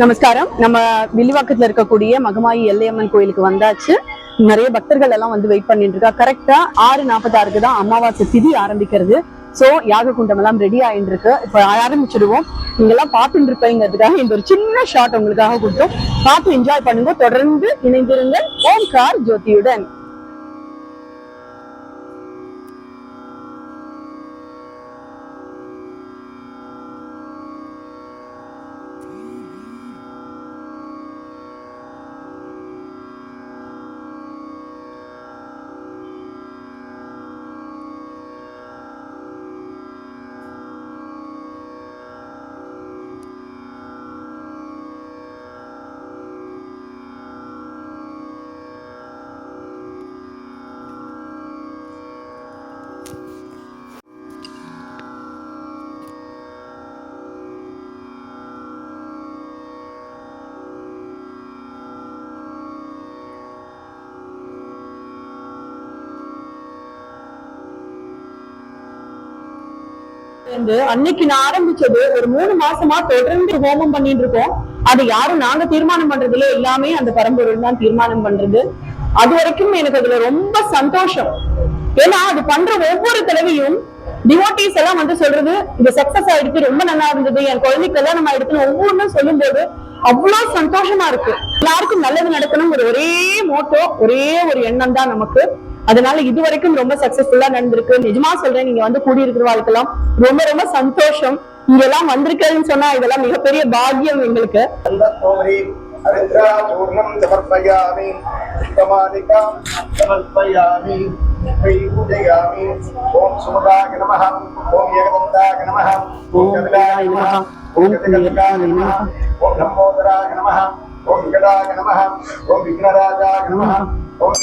நமஸ்காரம். நம்ம வில்லிவாக்கத்துல இருக்கக்கூடிய மகமாயி எல்லையம்மன் கோயிலுக்கு வந்தாச்சு. நிறைய பக்தர்கள் எல்லாம் வந்து வெயிட் பண்ணிட்டு இருக்கா கரெக்டா ஆறு நாற்பத்தாறுக்கு தான் அமாவாசை திதி ஆரம்பிக்கிறது. சோ யாக குண்டம் எல்லாம் ரெடி ஆயிட்டு இருக்கு இப்ப ஆரம்பிச்சிடுவோம். நீங்க எல்லாம் பார்த்துட்டு இருப்பீங்கிறதுக்காக இந்த ஒரு சின்ன ஷாட் உங்களுக்காக கொடுத்தோம். பார்த்து என்ஜாய் பண்ணுங்க. தொடர்ந்து இணைந்திருங்கள். ஓம்கார் ஜோதியுடன். வந்து அன்னைக்கு நான் ஆரம்பிச்சது ஒரு மூணு மாசமா தொடர்ந்து ஹோமம் பண்ணிட்டு இருக்கோம். அது யாரும் நாங்க தீர்மானம் பண்றதுல எல்லாமே அந்த பரம்பொருள் தான் தீர்மானம் பண்றது. அது வரைக்கும் எனக்கு அதுல ரொம்ப சந்தோஷம். ஏன்னா அது பண்ற ஒவ்வொரு தடவையும் டிவோட்டிஸ் எல்லாம் வந்து சொல்றது இது சக்சஸ் ஆயிடுச்சு ரொம்ப நல்லா இருந்தது. என் குழந்தைக்கு கல்யாணம் ஆயிடுச்சுன்னு ஒவ்வொன்றும் சொல்லும் போது அவ்வளவு சந்தோஷமா இருக்கு. எல்லாருக்கும் நல்லது நடக்கணும் ஒரு ஒரே மோட்டோ ஒரே ஒரு எண்ணம் தான் நமக்கு. அதனால இது வரைக்கும் ரொம்ப சக்சஸ்ஃபுல்லா நடந்திருக்கு. நிஜமா சொல்றேன் நீங்க வந்து கூடியிருக்கிறவாளுக்கெல்லாம் ரொம்ப ரொம்ப சந்தோஷம். இங்க எல்லாம் வந்திருக்கேன்னு சொன்னா இதெல்லாம் மிகப்பெரிய பாக்கியம் எங்களுக்கு. ஓம் சுமதாய நம ஓம் ஏகதந்தாய நம ஓம் கபிலாய நம ஓம் கபிலாய நம ஓம் நம்போதராய நம ஓம் விகடாய நம ஓம் விக்னராஜாய நம ஓம்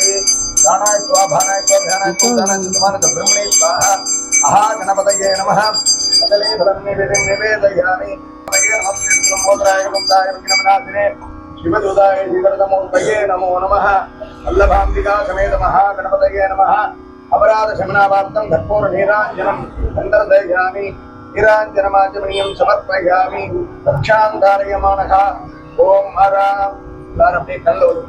प्राणाय स्वाभानाय स्वाभ्यानाय स्वाधानाय चन्द्रमानच ब्रह्मणे स्वाहा अहा गणपतये नमः। कदले फलं निवेदिं निवेदयामि पतये नमस्ते ब्रह्मोदराय कुन्दाय विघ्नमनाशिने शिवदूताय श्रीकरतमोदये नमो नमः वल्लभाम्बिका समेत महागणपतये नमः अपराधशमनावाप्तं कर्पूरनीराञ्जनं अन्तर्दयामि नीराञ्जनमाचमनीयं समर्पयामि रक्षां धारयमाणः ओम हराम अपने कल और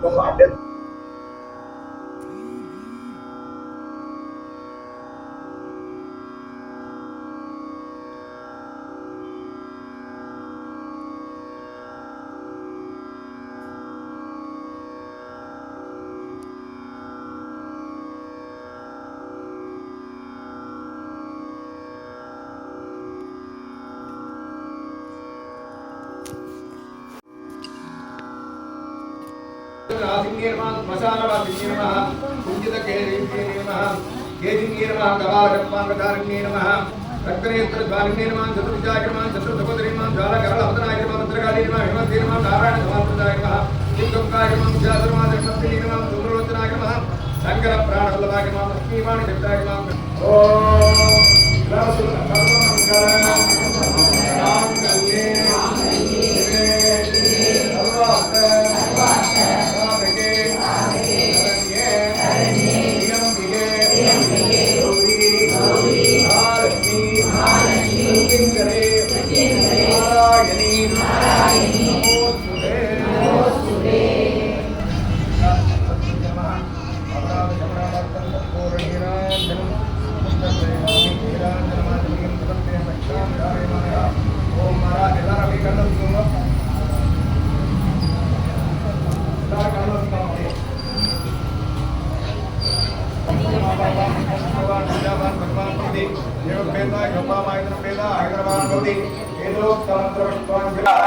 రక్తనేత్రజ్వాలింగేర్మాన్ చతుర్విజాగ్రమాన్ చతుర్ధపదరీమాన్ జ్వాలకరళవదనాగ్రమాన్ మంత్రకాళీర్మాన్ హిమద్ధిర్మాన్ నారాయణ సమాంతదాగ్రమాన్ కింకంకాగ్రమాన్ జాతర్మాధర్మస్తిర్మాన్ సుమరోచనాగ్రమాన్ శంకర ప్రాణవల్లభాగ్రమాన్ లక్ష్మీమాణి శక్తాగ్రమాన్ ఓ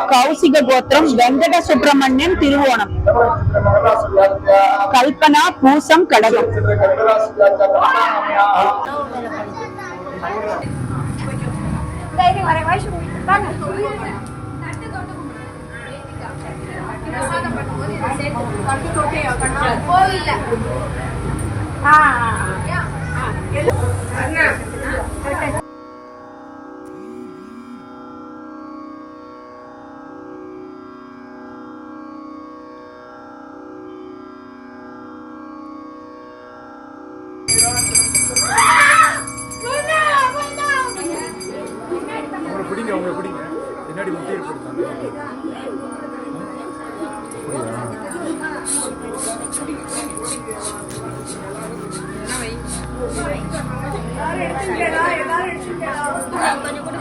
कौशिक गोत्र वेंकट सुब्रमण्यं तिवोण कलपना पूसम कड़क பிடிங்க அவங்க பிடிங்க. பின்னாடி முட்டியை கொடுத்தாங்க எல்லாரும் எடுத்துக்கிட்டா எல்லாரும் எடுத்துக்கிட்டா கொஞ்சம் கூட